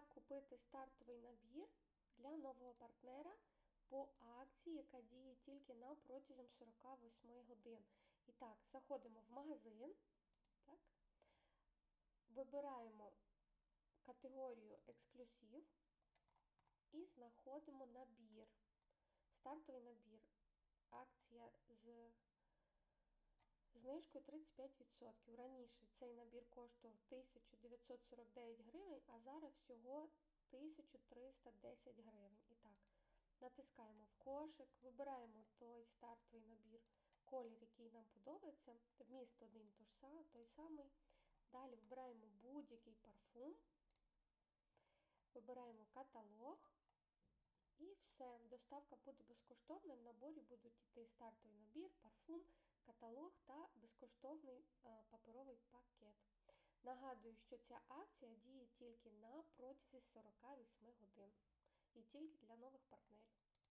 Як купити стартовий набір для нового партнера по акції, яка діє тільки на протягом 48 годин. І так, заходимо в магазин, так, вибираємо категорію ексклюзив і знаходимо набір. Стартовий набір. Акція з знижкою 35%. Раніше цей набір коштував 1949 гривень, а зараз всього 1310 гривень. І так, натискаємо в кошик, вибираємо той стартовий набір, колір, який нам подобається. Вміст один той самий. Далі вибираємо будь-який парфум, вибираємо каталог. І все, доставка буде безкоштовною. В наборі будуть йти стартовий набір, парфум, каталог та безкоштовний е, паперовий пакет. Нагадую, що ця акція діє тільки на протязі 48 годин і тільки для нових партнерів.